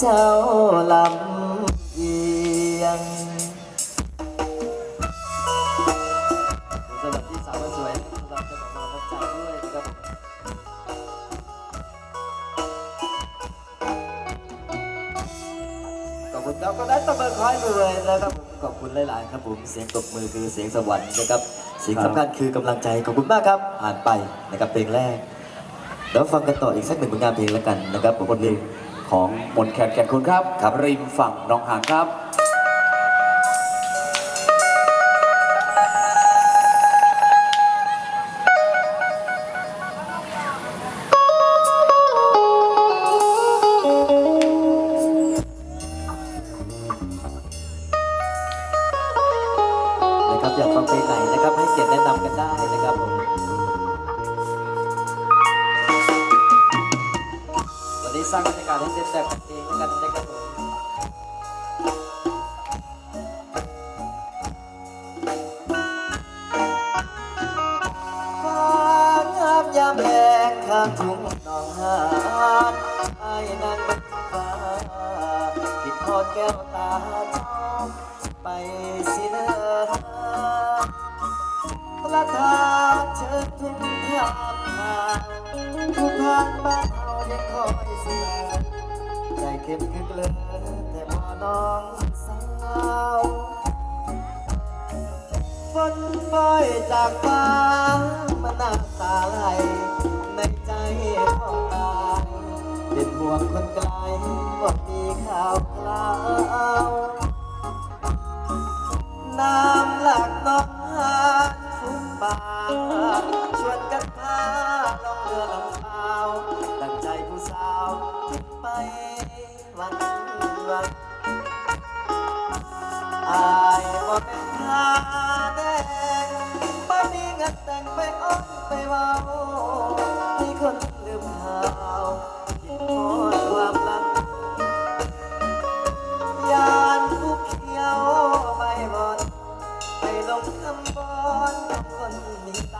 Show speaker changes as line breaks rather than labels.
เจ้าลำเอียงสำหรับที่สาวสวยสำหรับเจ้าของมาพบใจด้วยนะครับขอบคุณครับก็ได้ตบมือคอยมือเลยนะครับขอบคุณหลาย ๆ ครับผมเสียงตบมือคือเสียงสวรรค์นะครับสียงสำคัญคือกำลังใจขอบคุณมากครับผ่านไปนะครับเพลงแรกแล้วฟังกันต่ออีกสักหนึ่งผลงานเพลงแล้วกันนะครับผมคนหนึ่ง
ของมนแคนแก่นคุณครับ
ครับ
ริมฝั่งหนองหานครับ
นะครับอยากฟังเพลงไหน สร้างบรรยากาศให้เต็มแบบกันเองแล้วกันนะครับผมฟ้างามยามแลงข้างทุ่งหนองหานไอ้นางบนฟ้าผิดทอดแก้วตาจอมไปสิเนอละทางเชิญทุกทางทาทุกทางบ้าน ยังคอยเสมอใจเข้มขึ้นเลยแต่มอน้องสาวฝนปล่อยจากฟ้ามาน้ำตาไหลในใจขอตายเป็นห่วงคนไกลว่ามีข่าวครา ออายบ่เป็นทาแดงบ่มีเงินแต่งไปอ้อนไปว้ามีคนลืมข่าวคิดทอดความหลังยานผู้เขียวม่บอดไปลงคำบอน